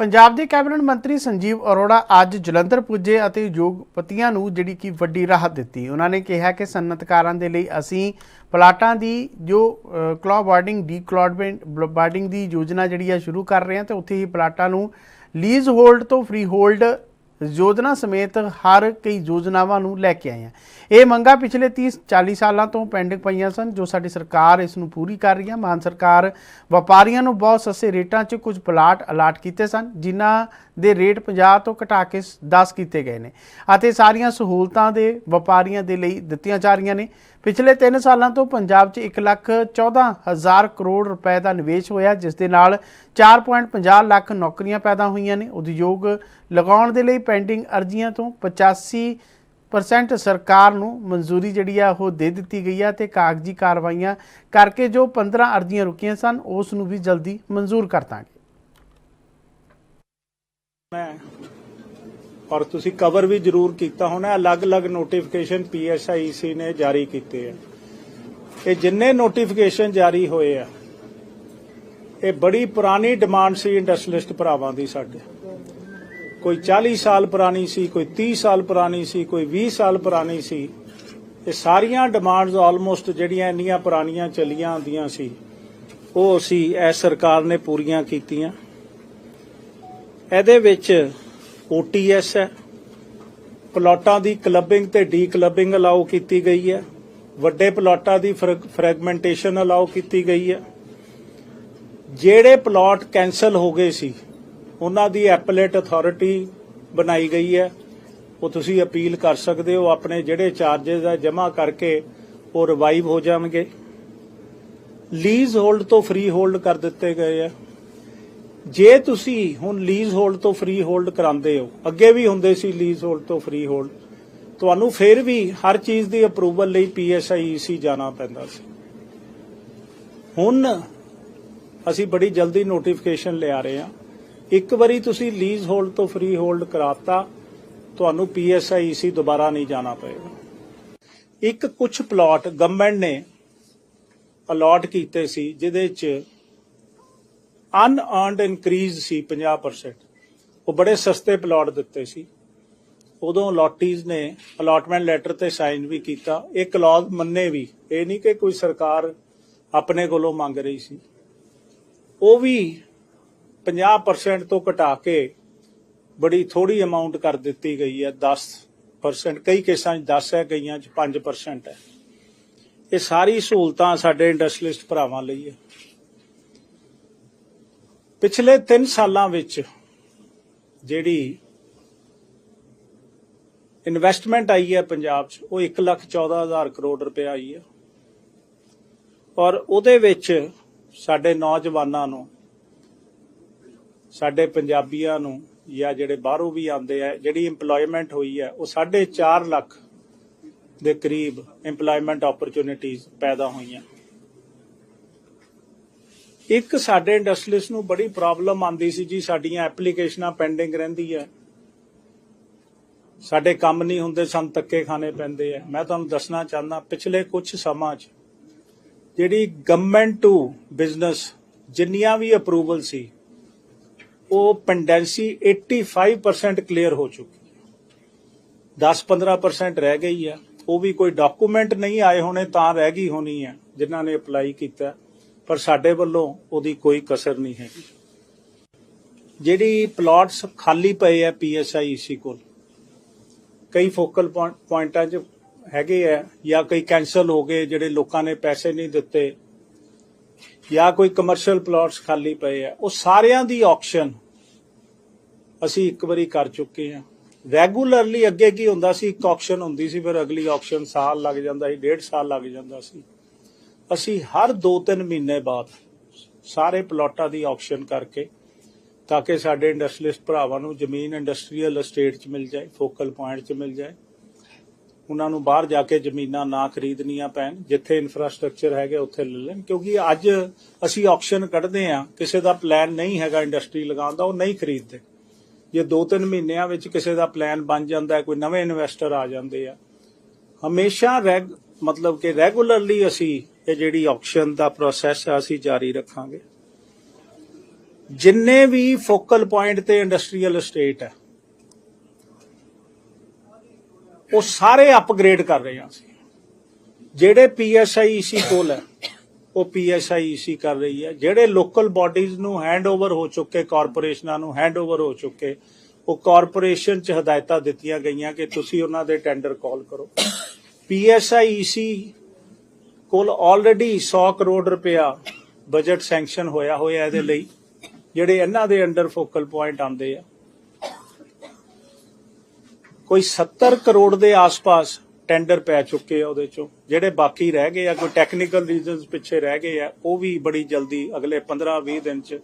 ਪੰਜਾਬ ਦੇ ਕੈਬਨਿਟ ਮੰਤਰੀ ਸੰਜੀਵ ਅਰੋੜਾ ਅੱਜ ਜਲੰਧਰ ਪੁੱਜੇ ਅਤੇ ਉਦਯੋਗਪਤੀਆਂ ਨੂੰ ਜਿਹੜੀ ਕਿ ਵੱਡੀ ਰਾਹਤ ਦਿੱਤੀ। ਉਹਨਾਂ ਨੇ ਕਿਹਾ ਕਿ ਸਨਅਤਕਾਰਾਂ ਦੇ ਲਈ ਅਸੀਂ ਪਲਾਟਾਂ ਦੀ ਜੋ ਕਲੌ ਬਾਰਡਿੰਗ ਡੀ ਬਾਰਡਿੰਗ ਦੀ ਯੋਜਨਾ ਜਿਹੜੀ ਆ ਸ਼ੁਰੂ ਕਰ ਰਹੇ ਹਾਂ ਤੇ ਉੱਥੇ ਹੀ ਪਲਾਟਾਂ ਨੂੰ ਲੀਜ਼ ਹੋਲਡ ਤੋਂ ਫ੍ਰੀ ਹੋਲਡ ਯੋਜਨਾ ਸਮੇਤ ਹਰ ਕਈ ਯੋਜਨਾਵਾਂ ਨੂੰ ਲੈ ਕੇ ਆਏ ਹਾਂ ਇਹ ਮੰਗਾਂ ਪਿਛਲੇ 30 40 ਸਾਲਾਂ ਤੋਂ ਪੈਂਡਿੰਗ ਪਈਆਂ ਸਨ, ਜੋ ਸਾਡੀ ਸਰਕਾਰ ਇਸ ਨੂੰ ਪੂਰੀ ਕਰ ਰਹੀ ਹੈ ਮਾਨ ਸਰਕਾਰ ਵਪਾਰੀਆਂ ਨੂੰ ਬਹੁਤ ਸਸਤੇ ਰੇਟਾਂ 'ਚ ਕੁਝ ਪਲਾਟ ਅਲਾਟ ਕੀਤੇ ਸਨ, ਜਿਨ੍ਹਾਂ ਦੇ ਰੇਟ 50 ਤੋਂ ਘਟਾ ਕੇ 10 ਕੀਤੇ ਗਏ ਨੇ। ਅਤੇ ਸਾਰੀਆਂ ਸਹੂਲਤਾਂ ਦੇ ਵਪਾਰੀਆਂ ਦੇ ਲਈ ਦਿੱਤੀਆਂ ਜਾ ਰਹੀਆਂ ਨੇ। ਪਿਛਲੇ 3 ਸਾਲਾਂ ਤੋਂ ਪੰਜਾਬ 'ਚ 1 ਲੱਖ 14 ਹਜ਼ਾਰ ਕਰੋੜ ਰੁਪਏ ਦਾ ਨਿਵੇਸ਼ ਹੋਇਆ, ਜਿਸ ਦੇ ਨਾਲ 4.50 ਲੱਖ ਨੌਕਰੀਆਂ ਪੈਦਾ ਹੋਈਆਂ ਨੇ। ਉਦਯੋਗ ਲਗਾਉਣ ਦੇ ਲਈ ਪੈਂਡਿੰਗ ਅਰਜ਼ੀਆਂ ਤੋਂ 85% ਸਰਕਾਰ ਨੂੰ ਮਨਜ਼ੂਰੀ ਜਿਹੜੀ ਆ, ਉਹ ਦੇ ਦਿੱਤੀ ਗਈ ਹੈ ਤੇ ਕਾਗਜ਼ੀ ਕਾਰਵਾਈਆਂ ਕਰਕੇ ਜੋ 15 ਅਰਜ਼ੀਆਂ ਰੁਕੀਆਂ ਸਨ, ਉਸ ਨੂੰ ਵੀ ਜਲਦੀ ਮਨਜ਼ੂਰ ਕਰ ਦਾਂਗੇ। ਮੈਂ ਔਰ ਤੁਸੀਂ ਕਵਰ ਵੀ ਜ਼ਰੂਰ ਕੀਤਾ ਹੋਣਾ, ਅਲੱਗ-ਅਲੱਗ ਨੋਟੀਫਿਕੇਸ਼ਨ ਪੀਐਸਆਈਸੀ ਨੇ ਜਾਰੀ ਕੀਤੇ ਆ। ਇਹ ਜਿੰਨੇ ਨੋਟੀਫਿਕੇਸ਼ਨ ਜਾਰੀ ਹੋਏ ਆ, ਇਹ ਬੜੀ ਪੁਰਾਣੀ ਡਿਮਾਂਡ ਸੀ ਇੰਡਸਟਰੀਲਿਸਟ ਭਰਾਵਾਂ ਦੀ ਸਾਡੇ। ਕੋਈ 40 ਸਾਲ ਪੁਰਾਣੀ ਸੀ, ਕੋਈ 30 ਸਾਲ ਪੁਰਾਣੀ ਸੀ, ਕੋਈ 20 ਸਾਲ ਪੁਰਾਣੀ ਸੀ, ਇਹ ਸਾਰੀਆਂ ਡਿਮਾਂਡਸ ਆਲਮੋਸਟ ਜਿਹੜੀਆਂ ਇੰਨੀਆਂ ਪੁਰਾਣੀਆਂ ਚੱਲੀਆਂ ਆਉਂਦੀਆਂ ਸੀ, ਉਹ ਅਸੀਂ ਇਹ ਸਰਕਾਰ ਨੇ ਪੂਰੀਆਂ ਕੀਤੀਆਂ। ਇਹਦੇ ਵਿੱਚ OTS ਹੈ। ਪਲਾਟਾਂ ਦੀ ਕਲੱਬਿੰਗ ਤੇ ਡੀ ਕਲੱਬਿੰਗ ਅਲਾਉ ਕੀਤੀ ਗਈ ਹੈ। ਵੱਡੇ ਪਲਾਟਾਂ ਦੀ ਫਰੈਗਮੈਂਟੇਸ਼ਨ ਅਲਾਉ ਕੀਤੀ ਗਈ ਹੈ। ਜਿਹੜੇ ਪਲਾਟ ਕੈਨਸਲ ਹੋ ਗਏ ਸੀ, ਉਹਨਾਂ ਦੀ ਐਪਲੇਟ ਅਥਾਰਟੀ ਬਣਾਈ ਗਈ ਹੈ। ਉਹ ਤੁਸੀਂ ਅਪੀਲ ਕਰ ਸਕਦੇ ਹੋ, ਆਪਣੇ ਜਿਹੜੇ ਚਾਰजेस ਆ ਜਮ੍ਹਾਂ ਕਰਕੇ ਉਹ ਰਿਵਾਈਵ ਹੋ ਜਾਣਗੇ। ਲੀਜ਼ ਹੋਲਡ ਤੋਂ ਫ੍ਰੀ ਹੋਲਡ ਕਰ ਦਿੱਤੇ ਗਏ ਆ ਜੇ ਤੁਸੀਂ ਹੁਣ ਲੀਜ਼ ਹੋਲਡ ਤੋਂ ਫ੍ਰੀ ਹੋਲਡ ਕਰਾਉਂਦੇ ਹੋ, ਅੱਗੇ ਵੀ ਹੁੰਦੇ ਸੀ ਲੀਜ਼ ਹੋਲਡ ਤੋਂ ਫ੍ਰੀ ਹੋਲਡ ਤੁਹਾਨੂੰ ਫਿਰ ਵੀ ਹਰ ਚੀਜ਼ ਦੀ ਅਪਰੂਵਲ ਲਈ ਪੀਐਸਆਈਸੀ ਜਾਣਾ ਪੈਂਦਾ ਸੀ। ਹੁਣ ਅਸੀਂ ਬੜੀ ਜਲਦੀ ਨੋਟੀਫਿਕੇਸ਼ਨ ਲਿਆ ਰਹੇ ਹਾਂ। ਇੱਕ ਵਾਰੀ ਤੁਸੀਂ ਲੀਜ਼ ਹੋਲਡ ਤੋਂ ਫ੍ਰੀ ਹੋਲਡ ਕਰਾਤਾ, ਤੁਹਾਨੂੰ ਪੀਐਸਆਈਸੀ ਦੁਬਾਰਾ ਨਹੀਂ ਜਾਣਾ ਪਏਗਾ। ਇੱਕ ਕੁਝ ਪਲਾਟ ਗਵਰਨਮੈਂਟ ਨੇ ਅਲਾਟ ਕੀਤੇ ਸੀ, ਜਿਹਦੇ 'ਚ ਅਨਅਰਨਡ ਇਨਕਰੀਜ਼ ਸੀ 50% ਉਹ ਬੜੇ ਸਸਤੇ ਪਲਾਟ ਦਿੱਤੇ ਸੀ। ਉਦੋਂ ਅਲਾਟੀਜ਼ ਨੇ ਅਲਾਟਮੈਂਟ ਲੈਟਰ ਤੇ ਸਾਈਨ ਵੀ ਕੀਤਾ। ਇਹ ਕਲੌਜ਼ ਮੰਨੇ ਵੀ। ਇਹ ਨਹੀਂ ਕਿ ਕੋਈ ਸਰਕਾਰ ਆਪਣੇ ਕੋਲੋਂ ਮੰਗ ਰਹੀ ਸੀ। ਉਹ ਵੀ 50% ਤੋਂ ਘਟਾ ਕੇ ਬੜੀ ਥੋੜੀ ਅਮਾਉਂਟ ਕਰ ਦਿੱਤੀ ਗਈ ਹੈ। 10% ਕਈ ਕੇਸਾਂ 'ਚ 10 ਹੈ, ਕਈਆਂ 'ਚ 5% ਹੈ। ਇਹ ਸਾਰੀ ਸਹੂਲਤਾਂ ਸਾਡੇ ਇੰਡਸਟਰੀਲਿਸਟ ਭਰਾਵਾਂ ਲਈ ਹੈ। ਪਿਛਲੇ 3 ਸਾਲਾਂ ਵਿੱਚ ਜਿਹੜੀ ਇਨਵੈਸਟਮੈਂਟ ਆਈ ਹੈ ਪੰਜਾਬ 'ਚ, ਉਹ 114000 ਕਰੋੜ ਰੁਪਏ ਆਈ ਹੈ। ਔਰ ਉਹਦੇ ਵਿੱਚ ਸਾਡੇ ਨੌਜਵਾਨਾਂ ਨੂੰ, ਸਾਡੇ ਪੰਜਾਬੀਆਂ ਨੂੰ ਜਾਂ ਜਿਹੜੇ ਬਾਹਰੋਂ ਵੀ ਆਉਂਦੇ ਆ, ਜਿਹੜੀ EMPLOYMENT ਹੋਈ ਹੈ, ਉਹ 4.5 ਲੱਖ ਦੇ ਕਰੀਬ EMPLOYMENT ਓਪਰਚੁਨਿਟੀਜ਼ ਪੈਦਾ ਹੋਈਆਂ। ਇੱਕ ਸਾਡੇ ਇੰਡਸਟਰੀਸ ਨੂੰ ਬੜੀ ਪ੍ਰੋਬਲਮ ਆਂਦੀ ਸੀ ਜੀ, ਸਾਡੀਆਂ ਐਪਲੀਕੇਸ਼ਨਾਂ ਪੈਂਡਿੰਗ ਰਹਿੰਦੀ ਹੈ। ਸਾਡੇ ਕੰਮ ਨਹੀਂ ਹੁੰਦੇ, ਸਨ ਧੱਕੇ ਖਾਣੇ ਪੈਂਦੇ ਆ। ਮੈਂ ਤੁਹਾਨੂੰ ਦੱਸਣਾ ਚਾਹੁੰਦਾ, ਪਿਛਲੇ ਕੁਝ ਸਮਾਂ 'ਚ ਜਿਹੜੀ ਗਵਰਨਮੈਂਟ ਟੂ ਬਿਜ਼ਨਸ ਜਿੰਨੀਆਂ ਵੀ ਅਪਰੂਵਲ ਸੀ, ਉਹ ਪੈਂਡੈਂਸੀ 85% ਕਲੀਅਰ ਹੋ ਚੁੱਕੀ ਹੈ। 10-15% ਰਹਿ ਗਈ ਹੈ। ਉਹ ਵੀ ਕੋਈ ਡਾਕੂਮੈਂਟ ਨਹੀਂ ਆਏ ਹੋਣੇ, ਤਾਂ ਰਹਿ ਗਈ ਹੋਣੀ ਹੈ, ਜਿਨ੍ਹਾਂ ਨੇ ਅਪਲਾਈ ਕੀਤਾ। ਪਰ ਸਾਡੇ ਵੱਲੋਂ ਉਹਦੀ ਕੋਈ ਕਸਰ ਨਹੀਂ ਹੈਗੀ ਜਿਹੜੀ ਪਲਾਟਸ ਖਾਲੀ ਪਏ ਆ ਪੀਐਸਆਈਸੀ ਕੋਲ, ਕਈ ਫੋਕਲ ਪੁਆਇੰਟਾਂ 'ਚ ਹੈਗੇ ਆ ਜਾਂ ਕਈ ਕੈਨਸਲ ਹੋ ਗਏ ਜਿਹੜੇ ਲੋਕਾਂ ਨੇ ਪੈਸੇ ਨਹੀਂ ਦਿੱਤੇ ਜਾਂ ਕੋਈ ਕਮਰਸ਼ੀਅਲ ਪਲਾਟਸ ਖਾਲੀ ਪਏ ਆ, ਉਹ ਸਾਰਿਆਂ ਦੀ ਆਕਸ਼ਨ ਅਸੀਂ ਇੱਕ ਵਾਰੀ ਕਰ ਚੁੱਕੇ ਆ। ਰੈਗੂਲਰਲੀ ਅੱਗੇ ਕੀ ਹੁੰਦਾ ਸੀ? ਇੱਕ ਆਕਸ਼ਨ ਹੁੰਦੀ ਸੀ, ਫਿਰ ਅਗਲੀ ਆਕਸ਼ਨ ਸਾਲ ਲੱਗ ਜਾਂਦਾ ਸੀ, ਡੇਢ ਸਾਲ ਲੱਗ ਜਾਂਦਾ ਸੀ। ਅਸੀਂ ਹਰ 2-3 ਮਹੀਨੇ ਬਾਅਦ ਸਾਰੇ ਪਲਾਟਾਂ ਦੀ ਆਕਸ਼ਨ ਕਰਕੇ ਤਾਂ ਕਿ ਸਾਡੇ ਇੰਡਸਟਰੀਲਿਸਟ ਭਰਾਵਾਂ ਨੂੰ ਜ਼ਮੀਨ ਇੰਡਸਟਰੀਅਲ ਅਸਟੇਟ 'ਚ ਮਿਲ ਜਾਏ ਫੋਕਲ ਪੁਆਇੰਟ 'ਚ ਮਿਲ ਜਾਏ। ਉਹਨਾਂ ਨੂੰ ਬਾਹਰ ਜਾ ਕੇ ਜ਼ਮੀਨਾਂ ਨਾ ਖਰੀਦਣੀਆਂ ਪੈਣ, ਜਿੱਥੇ ਇਨਫਰਾਸਟ੍ਰਕਚਰ ਹੈਗੇ ਉੱਥੇ ਲੈ ਲੈਣ। ਕਿਉਂਕਿ ਅੱਜ ਅਸੀਂ ਆਕਸ਼ਨ ਕੱਢਦੇ ਆ ਕਿਸੇ ਦਾ ਪਲਾਨ ਨਹੀਂ ਹੈਗਾ ਇੰਡਸਟਰੀ ਲਗਾਉਣ ਦਾ, ਉਹ ਨਹੀਂ ਖਰੀਦਦੇ। ਜੇ 2-3 ਮਹੀਨਿਆਂ ਵਿੱਚ ਕਿਸੇ ਦਾ ਪਲਾਨ ਬਣ ਜਾਂਦਾ ਕੋਈ ਨਵੇਂ ਇਨਵੈਸਟਰ ਆ ਜਾਂਦੇ ਆ। ਹਮੇਸ਼ਾ ਰੈਗ ਮਤਲਬ ਕਿ ਰੈਗੂਲਰਲੀ ਅਸੀਂ ਇਹ ਜਿਹੜੀ ਆਕਸ਼ਨ ਦਾ ਪ੍ਰੋਸੈਸ ਹੈ ਅਸੀਂ ਜਾਰੀ ਰੱਖਾਂਗੇ। ਜਿੰਨੇ ਵੀ ਫੋਕਲ ਪੁਆਇੰਟ ਤੇ ਇੰਡਸਟਰੀਅਲ estate ਹੈ ਉਹ ਸਾਰੇ ਅਪਗ੍ਰੇਡ ਕਰ ਰਹੇ ਹਾਂ ਅਸੀਂ। ਜਿਹੜੇ ਪੀਐਸਆਈਸੀ ਕੋਲ ਹੈ ਉਹ ਪੀਐਸਆਈਸੀ ਕਰ ਰਹੀ ਹੈ ਜਿਹੜੇ ਲੋਕਲ ਬਾਡੀਜ਼ ਨੂੰ ਹੈਂਡਓਵਰ ਹੋ ਚੁੱਕੇ ਕਾਰਪੋਰੇਸ਼ਨਾਂ ਨੂੰ ਹੈਂਡਓਵਰ ਹੋ ਚੁੱਕੇ, ਉਹ ਕਾਰਪੋਰੇਸ਼ਨ ਚ ਹਦਾਇਤਾਂ ਦਿੱਤੀਆਂ ਗਈਆਂ ਕਿ ਤੁਸੀਂ ਉਹਨਾਂ ਦੇ ਟੈਂਡਰ ਕਾਲ ਕਰੋ। ਪੀਐਸਆਈਸੀ ਕੋਲ ਆਲਰੇਡੀ 100 ਕਰੋੜ ਰੁਪਇਆ ਬਜਟ ਸੈਂਕਸ਼ਨ ਹੋਇਆ ਹੋਇਆ ਇਹਦੇ ਲਈ, ਜਿਹੜੇ ਇਹਨਾਂ ਦੇ ਅੰਡਰ ਫੋਕਲ ਪੁਆਇੰਟ ਆਉਂਦੇ ਆ। ਕੋਈ 70 ਕਰੋੜ ਦੇ ਆਸ-ਪਾਸ ਟੈਂਡਰ ਪੈ ਚੁੱਕੇ ਆ ਉਹਦੇ ਚੋਂ, ਜਿਹੜੇ ਬਾਕੀ ਰਹਿ ਗਏ ਆ, ਕੋਈ ਟੈਕਨੀਕਲ ਰੀਜ਼ਨਸ ਪਿੱਛੇ ਰਹਿ ਗਏ ਆ, ਉਹ ਵੀ ਬੜੀ ਜਲਦੀ ਅਗਲੇ 15-20 ਦਿਨ ਚ